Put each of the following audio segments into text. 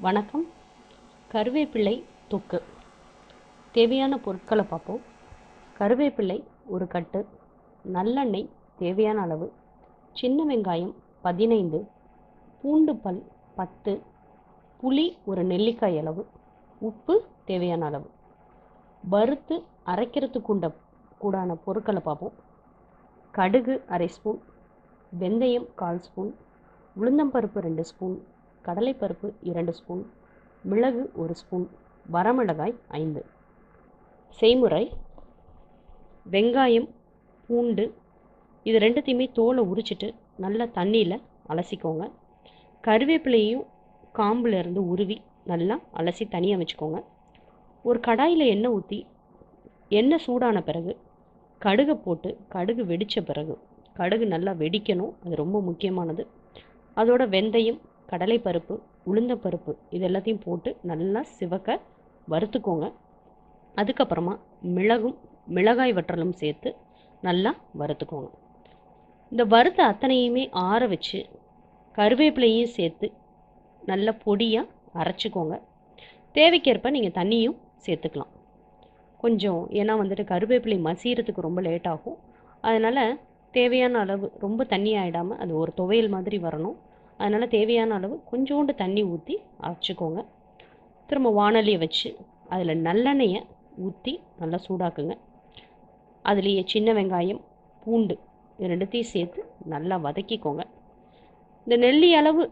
வணக்கம். கருவேப்பிள்ளை தொக்கு. தேவையான பொருட்களை பார்ப்போம். கருவேப்பிள்ளை ஒரு கட்டு நல்லெண்ணெய் தேவையான அளவு சின்ன வெங்காயம் பதினைந்து பூண்டு பல் பத்து புளி ஒரு நெல்லிக்காய் அளவு உப்பு தேவையான அளவு. வறுத்து அரைக்கிறதுக்குண்ட கூடான பொருட்களை பார்ப்போம். கடுகு அரை ஸ்பூன் வெந்தயம் கால் ஸ்பூன் உளுந்தம்பருப்பு ரெண்டு ஸ்பூன் கடலைப்பருப்பு இரண்டு ஸ்பூன் மிளகு ஒரு ஸ்பூன் வரமிளகாய் ஐந்து. செய்முறை வெங்காயம் பூண்டு இது ரெண்டுத்தையுமே தோலை உரிச்சிட்டு நல்லா தண்ணியில் அலசிக்கோங்க. கருவேப்பிலையும் காம்புலேருந்து உருவி நல்லா அலசி தனியாக வச்சுக்கோங்க. ஒரு கடாயில் எண்ணெய் ஊற்றி எண்ணெய் சூடான பிறகு கடுகை போட்டு கடுகு வெடித்த பிறகு கடுகு நல்லா வெடிக்கணும் அது ரொம்ப முக்கியமானது. அதோட வெந்தயம் கடலைப்பருப்பு உளுந்தப்பருப்பு இது எல்லாத்தையும் போட்டு நல்லா சிவக்க வறுத்துக்கோங்க. அதுக்கப்புறமா மிளகும் மிளகாய் வற்றலும் சேர்த்து நல்லா வறுத்துக்கோங்க. இந்த வறுத்த அத்தனையுமே ஆற வச்சு கருவேப்பிலையும் சேர்த்து நல்ல பொடியாக அரைச்சிக்கோங்க. தேவைக்கேற்ப நீங்கள் தண்ணியும் சேர்த்துக்கலாம். கொஞ்சம் ஏன்னா வந்துட்டு கருவேப்பிலை மசியறதுக்கு ரொம்ப லேட் ஆகும் அதனால் தேவையான அளவு ரொம்ப தண்ணி ஆகிடாமல் அது ஒரு துவையல் மாதிரி வரணும். அதனால் தேவையான அளவு கொஞ்சோண்டு தண்ணி ஊற்றி அரைச்சிக்கோங்க. திரும்ப வானலியை வச்சு அதில் நல்லெண்ணெயை ஊற்றி நல்லா சூடாக்குங்க. அதுலேயே சின்ன வெங்காயம் பூண்டு இது ரெண்டுத்தையும் சேர்த்து நல்லா வதக்கிக்கோங்க. இந்த நெல்லி அளவு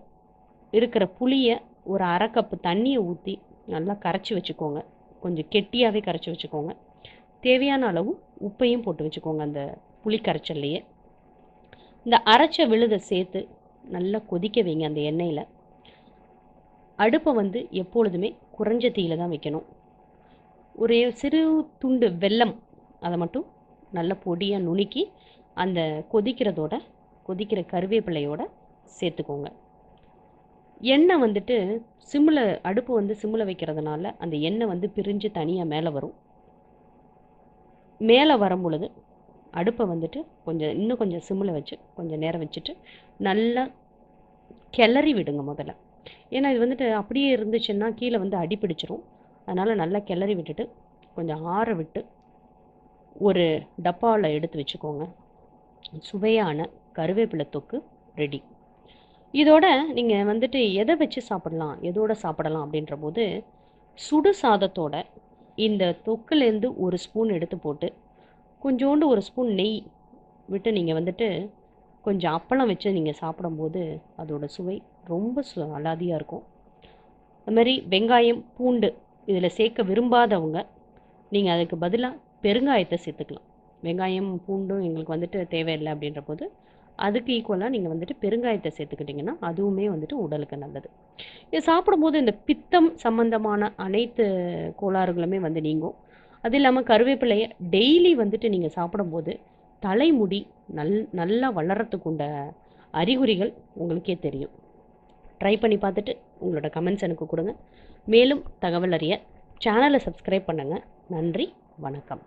இருக்கிற புளியை ஒரு அரை கப்பு தண்ணியை ஊற்றி நல்லா கரைச்சி வச்சுக்கோங்க. கொஞ்சம் கெட்டியாகவே கரைச்சி வச்சுக்கோங்க. தேவையான அளவு உப்பையும் போட்டு வச்சுக்கோங்க அந்த புளி கரைச்சல்லையே இந்த அரைச்ச விழுதை சேர்த்து நல்லா கொதிக்க வைங்க அந்த எண்ணெயில். அடுப்பை வந்து எப்பொழுதுமே குறைஞ்ச தீயில தான் வைக்கணும். ஒரே சிறு துண்டு வெல்லம் அதை மட்டும் நல்ல பொடியாக நுணுக்கி அந்த கொதிக்கிறதோட கொதிக்கிற கருவேப்பிலையோட சேர்த்துக்கோங்க. எண்ணெய் வந்துட்டு சிம்மில் அடுப்பு வந்து சிம்மில் வைக்கிறதுனால அந்த எண்ணெய் வந்து பிரிஞ்சு தனியாக மேலே வரும். மேலே வரும் பொழுது அடுப்பை வந்துட்டு கொஞ்சம் இன்னும் கொஞ்சம் சிம்மில் வச்சு கொஞ்சம் நேரம் வச்சுட்டு நல்லா கிளறி விடுங்க முதல்ல. ஏன்னா இது வந்துட்டு அப்படியே இருந்துச்சுன்னா கீழே வந்து அடி பிடிச்சிரும். அதனால் நல்லா கிளறி விட்டுட்டு கொஞ்சம் ஆற விட்டு ஒரு டப்பாவில் எடுத்து வச்சுக்கோங்க. சுவையான கருவேப்பிலை தொக்கு ரெடி இதோட நீங்கள் வந்துட்டு எதை வச்சு சாப்பிடலாம் எதோட சாப்பிடலாம் அப்படின்ற போது சுடு சாதத்தோட இந்த தொக்குலேருந்து ஒரு ஸ்பூன் எடுத்து போட்டு கொஞ்சோண்டு ஒரு ஸ்பூன் நெய் விட்டு நீங்கள் வந்துட்டு கொஞ்சம் அப்பளம் வச்சு நீங்கள் சாப்பிடும்போது அதோடய சுவை ரொம்ப சு அலாதியாக இருக்கும். அது மாதிரி வெங்காயம் பூண்டு இதில் சேர்க்க விரும்பாதவங்க நீங்கள் அதுக்கு பதிலாக பெருங்காயத்தை சேர்த்துக்கலாம். வெங்காயம் பூண்டும் எங்களுக்கு வந்துட்டு தேவையில்லை அப்படின்ற போது அதுக்கு ஈக்குவலாக நீங்கள் வந்துட்டு பெருங்காயத்தை சேர்த்துக்கிட்டிங்கன்னா அதுவுமே வந்துட்டு உடலுக்கு நல்லது. இது சாப்பிடும்போது இந்த பித்தம் சம்பந்தமான அனைத்து கோளாறுகளுமே வந்து நீங்கும். அது இல்லாமல் கருவேப்பிலையை டெய்லி வந்துட்டு நீங்கள் சாப்பிடும்போது தலைமுடி நல் நல்லா வளர்கிறதுக்குண்ட அறிகுறிகள் உங்களுக்கே தெரியும். ட்ரை பண்ணி பார்த்துட்டு உங்களோட கமெண்ட்ஸ் எனக்கு கொடுங்க. மேலும் தகவல் அறிய சேனலை சப்ஸ்கிரைப் பண்ணுங்கள் நன்றி வணக்கம்.